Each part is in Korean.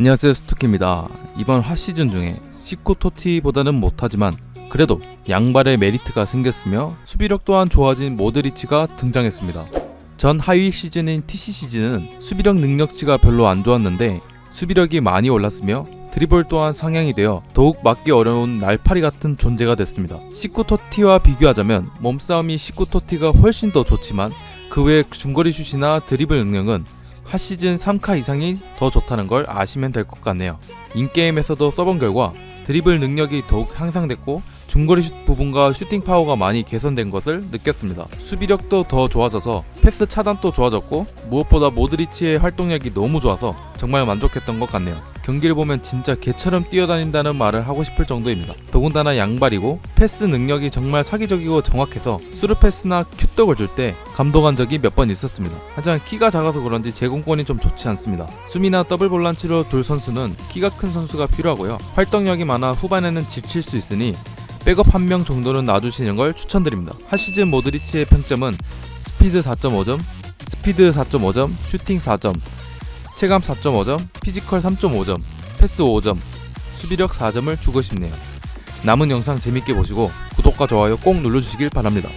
안녕하세요 스투키입니다. 이번 핫 시즌 중에 시쿠 토티보다는 못하지만 그래도 양발에 메리트가 생겼으며 수비력 또한 좋아진 모드리치가 등장했습니다. 전 하위 시즌인 TC 시즌은 수비력 능력치가 별로 안 좋았는데 수비력이 많이 올랐으며 드리블 또한 상향이 되어 더욱 막기 어려운 날파리 같은 존재가 됐습니다. 시쿠 토티와 비교하자면 몸싸움이 시쿠 토티가 훨씬 더 좋지만 그 외 중거리 슛이나 드리블 능력은 핫 시즌 3카 이상이 더 좋다는 걸 아시면 될 것 같네요. 인게임에서도 써본 결과 드리블 능력이 더욱 향상됐고 중거리 슛 부분과 슈팅 파워가 많이 개선된 것을 느꼈습니다. 수비력도 더 좋아져서 패스 차단도 좋아졌고 무엇보다 모드리치의 활동력이 너무 좋아서 정말 만족했던 것 같네요. 경기를 보면 진짜 개처럼 뛰어다닌다는 말을 하고 싶을 정도입니다. 더군다나 양발이고 패스 능력이 정말 사기적이고 정확해서 수루 패스나 큐떡을 줄 때 감동한 적이 몇 번 있었습니다. 하지만 키가 작아서 그런지 제공권이 좀 좋지 않습니다. 수미나 더블 볼란치로 둘 선수는 키가 큰 선수가 필요하고요. 활동력이 많아 후반에는 지칠 수 있으니 백업 한 명 정도는 놔주시는 걸 추천드립니다. 핫시즌 모드리치의 평점은 스피드 4.5점, 스피드 4.5점, 슈팅 4점, 체감 4.5점, 피지컬 3.5점, 패스 5점, 수비력 4점을 주고 싶네요. 남은 영상 재밌게 보시고 구독과 좋아요 꼭 눌러주시길 바랍니다.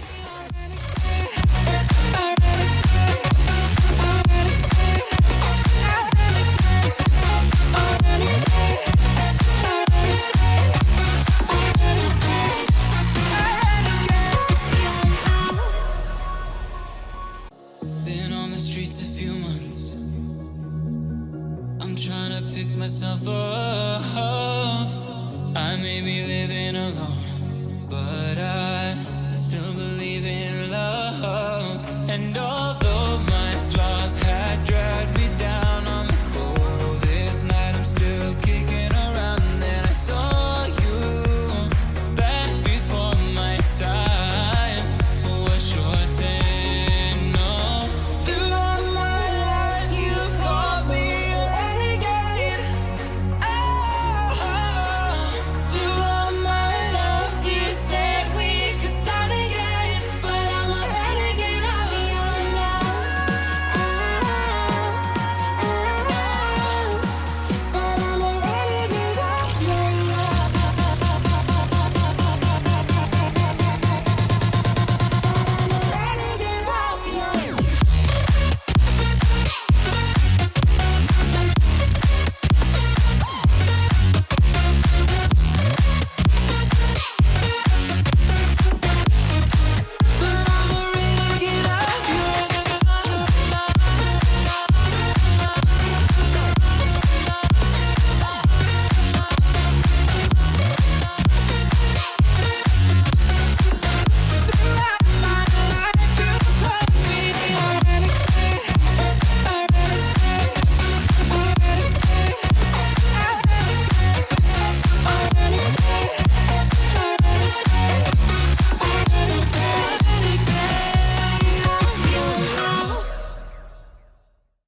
I'm trying to pick myself up. I may be living alone,